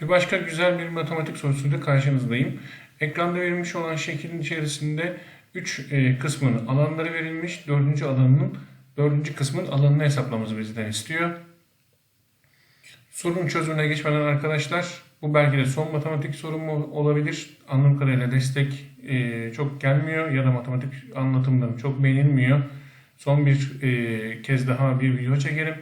Bir başka güzel bir matematik sorusuyla karşınızdayım. Ekranda verilmiş olan şeklin içerisinde 3 kısmının alanları verilmiş. 4. alanının 4. kısmın alanını hesaplamamızı bizden istiyor. Sorunun çözümüne geçmeden arkadaşlar bu belki de son matematik sorum mu olabilir. Anladığım kadarıyla destek e, çok gelmiyor ya da matematik anlatımlarım çok beğenilmiyor. Son bir e, kez daha bir video çekerim.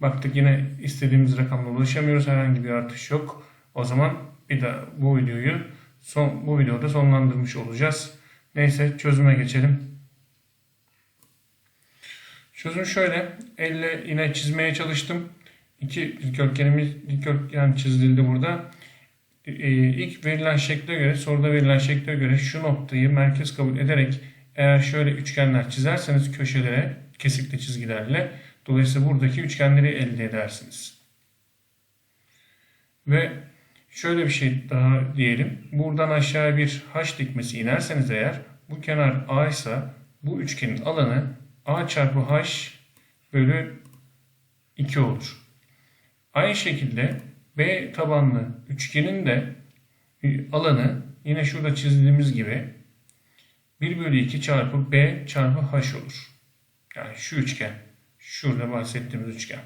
Baktık yine istediğimiz rakamla ulaşamıyoruz. Herhangi bir artış yok. O zaman bir de bu videoyu son bu videoda sonlandırmış olacağız. Neyse çözüme geçelim. Çözüm şöyle. Elle yine çizmeye çalıştım. İki dikdörtgenimiz dikdörtgen çizildi burada. Ee, ilk verilen şekle göre, soruda verilen şekle göre şu noktayı merkez kabul ederek eğer şöyle üçgenler çizerseniz köşelere kesikli çizgilerle dolayısıyla buradaki üçgenleri elde edersiniz. Ve şöyle bir şey daha diyelim. Buradan aşağıya bir haş dikmesi inerseniz eğer bu kenar A ise bu üçgenin alanı A çarpı H bölü 2 olur. Aynı şekilde B tabanlı üçgenin de alanı yine şurada çizdiğimiz gibi 1 bölü 2 çarpı B çarpı H olur. Yani şu üçgen. Şurada bahsettiğimiz üçgen.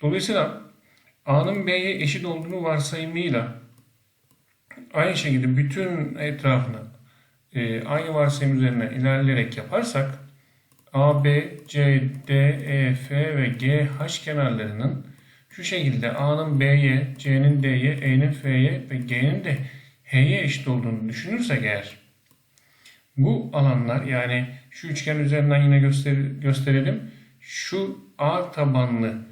Dolayısıyla A'nın B'ye eşit olduğunu varsayımıyla aynı şekilde bütün etrafını e, aynı varsayım üzerine ilerleyerek yaparsak A, B, C, D, E, F ve G, H kenarlarının şu şekilde A'nın B'ye, C'nin D'ye, E'nin F'ye ve G'nin de H'ye eşit olduğunu düşünürsek eğer bu alanlar yani şu üçgen üzerinden yine göster gösterelim. Şu A tabanlı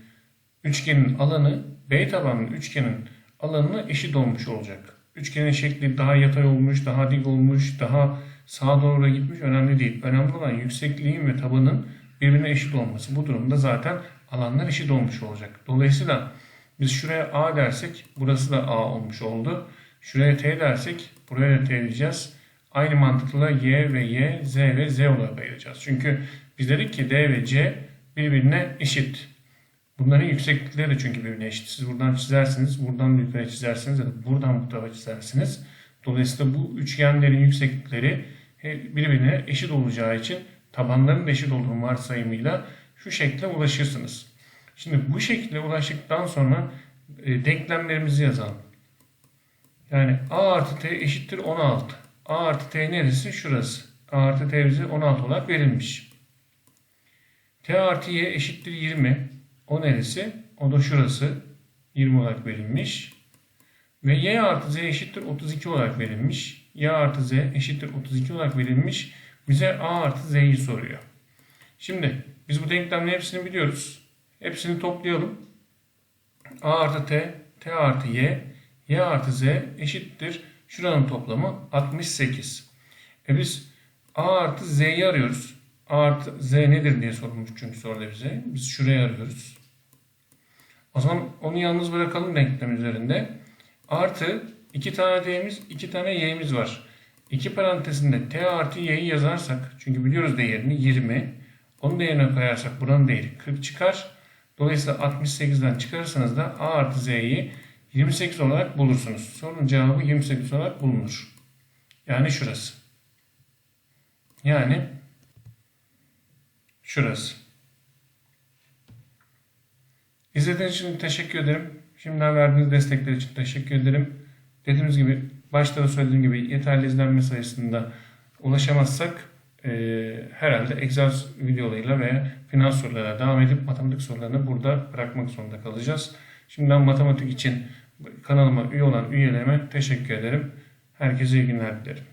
üçgenin alanı B tabanlı üçgenin alanına eşit olmuş olacak. Üçgenin şekli daha yatay olmuş, daha dik olmuş, daha sağa doğru gitmiş önemli değil. Önemli olan yüksekliğin ve tabanın birbirine eşit olması. Bu durumda zaten alanlar eşit olmuş olacak. Dolayısıyla biz şuraya A dersek burası da A olmuş oldu. Şuraya T dersek buraya da T diyeceğiz. Aynı mantıkla Y ve Y, Z ve Z olarak ayıracağız. Çünkü biz dedik ki D ve C birbirine eşit. Bunların yükseklikleri de çünkü birbirine eşit. Siz buradan çizersiniz, buradan yukarı çizersiniz ya da buradan bu tarafa çizersiniz. Dolayısıyla bu üçgenlerin yükseklikleri birbirine eşit olacağı için tabanların da eşit olduğu varsayımıyla şu şekle ulaşırsınız. Şimdi bu şekle ulaştıktan sonra e, denklemlerimizi yazalım. Yani a artı t eşittir 16. a artı t neresi? Şurası. a artı t bize 16 olarak verilmiş. t artı y eşittir 20. O neresi? O da şurası. 20 olarak verilmiş. Ve y artı z eşittir 32 olarak verilmiş. y artı z eşittir 32 olarak verilmiş. Bize a artı z'yi soruyor. Şimdi biz bu denklemlerin hepsini biliyoruz. Hepsini toplayalım. a artı t, t artı y, y artı z eşittir. Şuranın toplamı 68. E biz a artı z'yi arıyoruz. a artı z nedir diye sorulmuş çünkü soruda bize. Biz şurayı arıyoruz. O zaman onu yalnız bırakalım denklem üzerinde. Artı iki tane t'miz, iki tane y'miz var. İki parantezinde t artı y'yi yazarsak, çünkü biliyoruz değerini 20. Onun değerine koyarsak buranın değeri 40 çıkar. Dolayısıyla 68'den çıkarırsanız da a artı z'yi 28 olarak bulursunuz. Sorunun cevabı 28 olarak bulunur. Yani şurası. Yani şurası. İzlediğiniz için teşekkür ederim. Şimdiden verdiğiniz destekler için teşekkür ederim. Dediğimiz gibi başta da söylediğim gibi yeterli izlenme sayısında ulaşamazsak e, herhalde egzersiz videolarıyla veya finans sorularına devam edip matematik sorularını burada bırakmak zorunda kalacağız. Şimdiden matematik için kanalıma üye olan üyelerime teşekkür ederim. Herkese iyi günler dilerim.